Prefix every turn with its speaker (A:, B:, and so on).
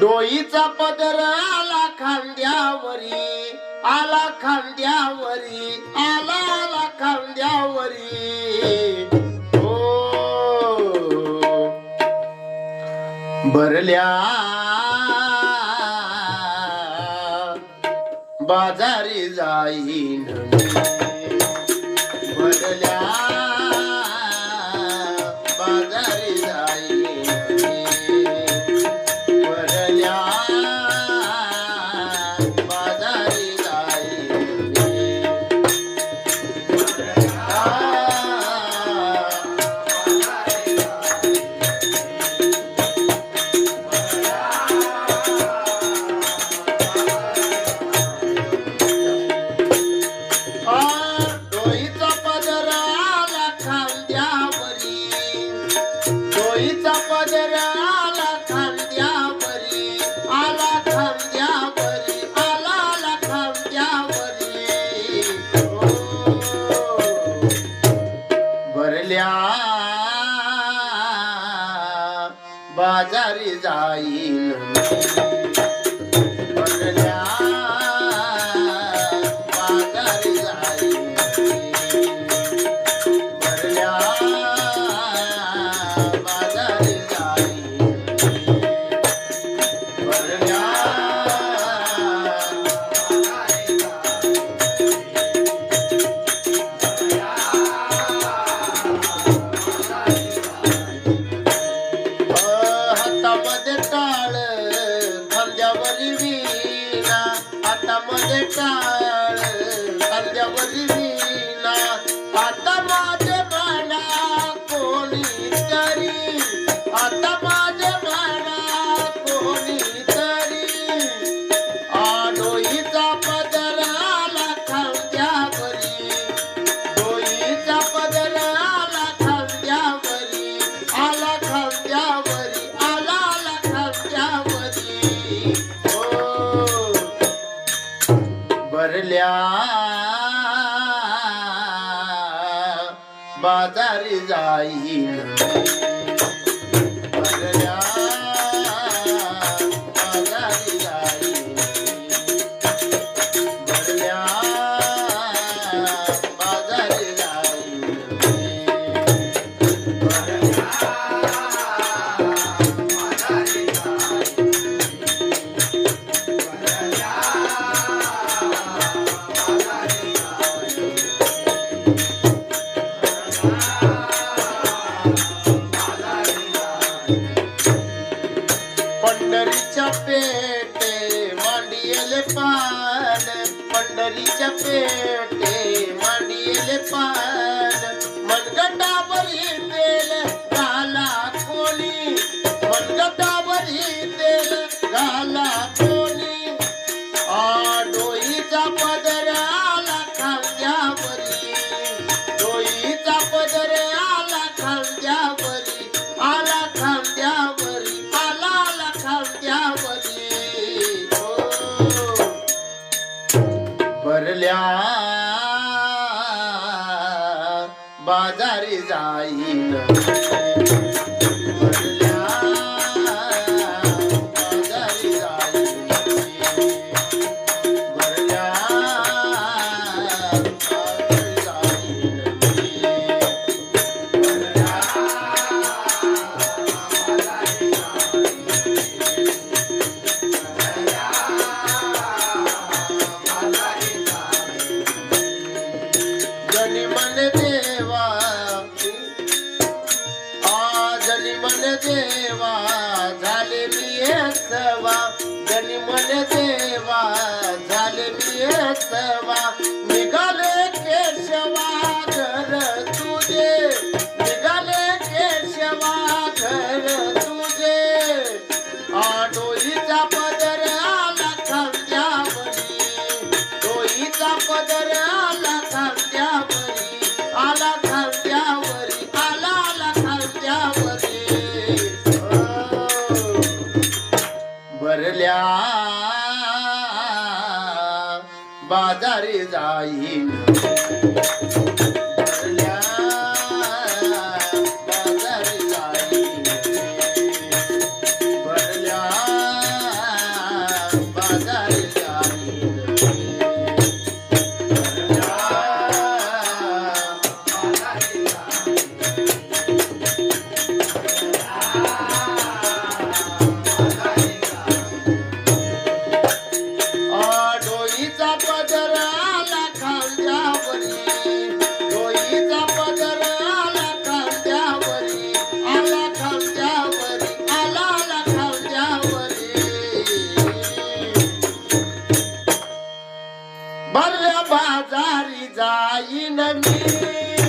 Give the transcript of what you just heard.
A: डोईचा पदर आला खांद्यावरी आला खांद्यावरी आला आला खांद्यावरी. हो. भरल्या बाजारी जाईन. भरल्या गेल्या बाजारी जाईल para dejar al. कर लिया बाजार जाई पंढरीच्या पेटे मांडिले पान मनगटावर येतेल घाला कोणी मनगटावर येतेल घाला بازار زاین बसवा जनी मले বাজারে যাই না। पाजारी जाईन मी.